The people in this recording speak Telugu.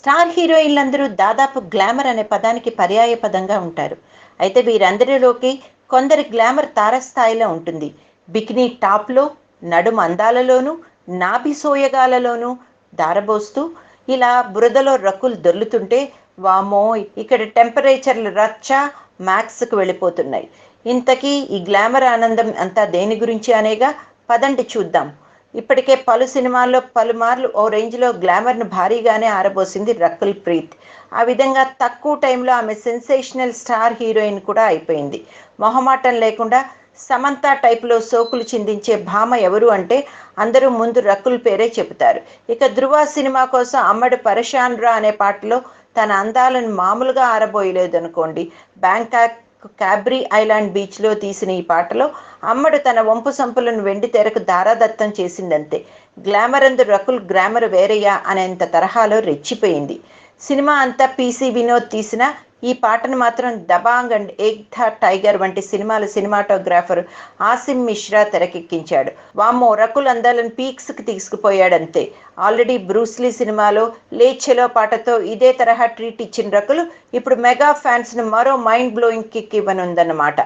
స్టార్ హీరోయిన్లందరూ దాదాపు గ్లామర్ అనే పదానికి పర్యాయ పదంగా ఉంటారు. అయితే వీరందరిలోకి కొందరి గ్లామర్ తారస్థాయిలో ఉంటుంది. బికినీ టాప్లో నడుము అందాలలోనూ నాభి సోయగాలలోనూ దారబోస్తూ ఇలా బురదలో రక్కులు దొర్లుతుంటే వామో ఇక్కడ టెంపరేచర్లు రచ్చ మ్యాక్స్కి వెళ్ళిపోతున్నాయి. ఇంతకీ ఈ గ్లామర్ ఆనందం అంతా దేని గురించి అనేగా పదండి చూద్దాం. ఇప్పటికే పలు సినిమాల్లో పలుమార్లు ఓ రేంజ్లో గ్లామర్ను భారీగానే ఆరబోసింది రకుల్ ప్రీత్. ఆ విధంగా తక్కువ టైంలో ఆమె సెన్సేషనల్ స్టార్ హీరోయిన్ కూడా అయిపోయింది. మొహమాటం లేకుండా సమంత టైప్లో సోకులు చిందించే భామ ఎవరు అంటే అందరూ ముందు రకుల్ పేరే చెబుతారు. ఇక ధృవ సినిమా కోసం అమ్మడు పరశాన్రా రా అనే పాటలో తన అందాలను మామూలుగా ఆరబోయలేదు అనుకోండి బ్యాంకాక్ క్యాబ్రీ ఐలాండ్ బీచ్లో తీసిన ఈ పాటలో అమ్మడు తన వంపు సంపులను వెండి తెరకు దారాదత్తం చేసిందంతే. గ్లామర్ అందు రకుల్ గ్రామర్ వేరయ్యా అనేంత తరహాలో రెచ్చిపోయింది. సినిమా అంతా పీసీ వినోద్ తీసిన ఈ పాటను మాత్రం దబాంగ్ అండ్ ఏక్ థా టైగర్ వంటి సినిమాల సినిమాటోగ్రాఫర్ ఆసిమ్ మిశ్రా తెరకెక్కించాడు. వామ్మో రకుల్ అందాలను పీక్స్కి తీసుకుపోయాడంతే. ఆల్రెడీ బ్రూస్లీ సినిమాలో లేచెలో పాటతో ఇదే తరహా ట్రీట్ ఇచ్చిన రకులు ఇప్పుడు మెగా ఫ్యాన్స్ను మరో మైండ్ బ్లోయింగ్ కిక్ ఇవ్వనుందన్నమాట.